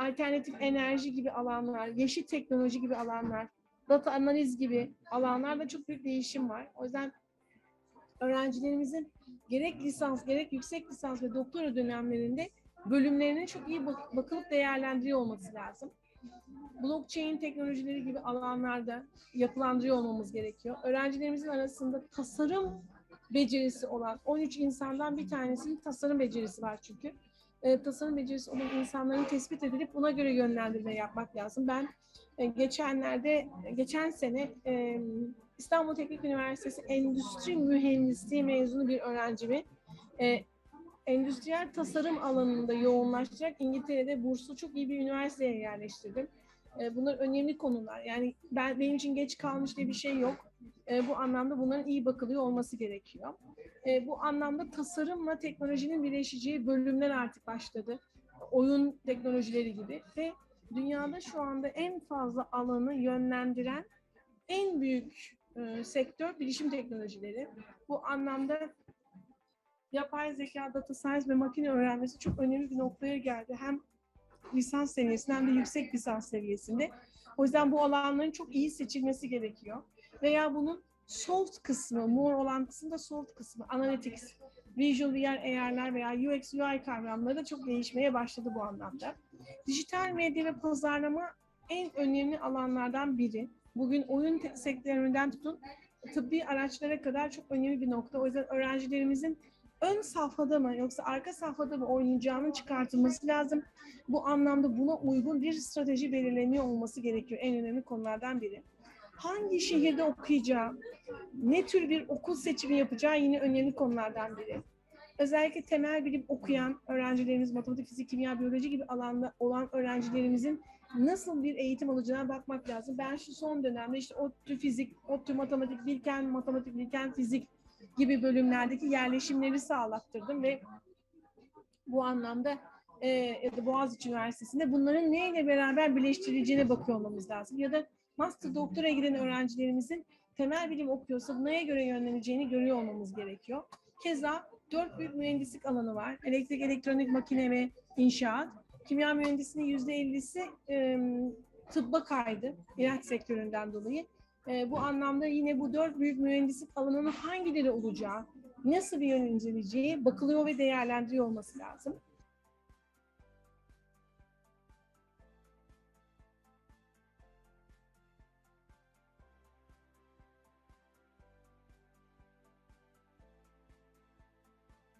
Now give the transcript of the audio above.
alternatif enerji gibi alanlar, yeşil teknoloji gibi alanlar, data analiz gibi alanlarda çok büyük değişim var. O yüzden öğrencilerimizin gerek lisans, gerek yüksek lisans ve doktora dönemlerinde bölümlerinin çok iyi bak- bakılıp değerlendiriyor olması lazım. Blockchain teknolojileri gibi alanlarda yapılandırıyor olmamız gerekiyor. Öğrencilerimizin arasında tasarım becerisi olan 13 insandan bir tanesinin tasarım becerisi var çünkü. Ee, tasarım becerisi olan insanların tespit edilip buna göre yönlendirme yapmak lazım. Ben e, geçenlerde, geçen sene e, İstanbul Teknik Üniversitesi Endüstri Mühendisliği mezunu bir öğrencimi e, endüstriyel tasarım alanında yoğunlaştırarak İngiltere'de burslu çok iyi bir üniversiteye yerleştirdim. E, bunlar önemli konular. Yani ben benim için geç kalmış diye bir şey yok. E, bu anlamda bunların iyi bakılıyor olması gerekiyor. E, bu anlamda tasarımla teknolojinin birleşeceği bölümler artık başladı. Oyun teknolojileri gibi ve dünyada şu anda en fazla alanı yönlendiren en büyük e, sektör bilişim teknolojileri. Bu anlamda yapay zeka, data science ve makine öğrenmesi çok önemli bir noktaya geldi. Hem lisans seviyesinde hem de yüksek lisans seviyesinde. O yüzden bu alanların çok iyi seçilmesi gerekiyor. Veya bunun soft kısmı, more olan kısmı da soft kısmı, analytics, visual VR, AR'lar veya UX, UI kavramları da çok değişmeye başladı bu anlamda. Dijital medya ve pazarlama en önemli alanlardan biri. Bugün oyun sektöründen tutun tıbbi araçlara kadar çok önemli bir nokta. O yüzden öğrencilerimizin ön safhada mı yoksa arka safhada mı oynayacağının çıkartılması lazım. Bu anlamda buna uygun bir strateji belirleniyor olması gerekiyor. En önemli konulardan biri. Hangi şehirde okuyacağı, ne tür bir okul seçimi yapacağı yine önemli konulardan biri. Özellikle temel bilim okuyan öğrencilerimiz, matematik, fizik, kimya, biyoloji gibi alanda olan öğrencilerimizin nasıl bir eğitim alacağına bakmak lazım. Ben şu son dönemde işte ODTÜ fizik, ODTÜ matematik, Bilken matematik, Bilken fizik gibi bölümlerdeki yerleşimleri sağlattırdım ve bu anlamda e, ya da Boğaziçi Üniversitesi'nde bunların neyle beraber birleştirileceğine bakıyor olmamız lazım. Ya da master doktora giden öğrencilerimizin temel bilim okuyorsa neye göre yönleneceğini görüyor olmamız gerekiyor. Keza dört büyük mühendislik alanı var. Elektrik, elektronik, makine ve inşaat. Kimya mühendisliğinin yüzde ellisi tıbba kaydı ilaç sektöründen dolayı. E, bu anlamda yine bu dört büyük mühendislik alanının hangileri olacağı, nasıl bir yönleneceği bakılıyor ve değerlendiriyor olması lazım.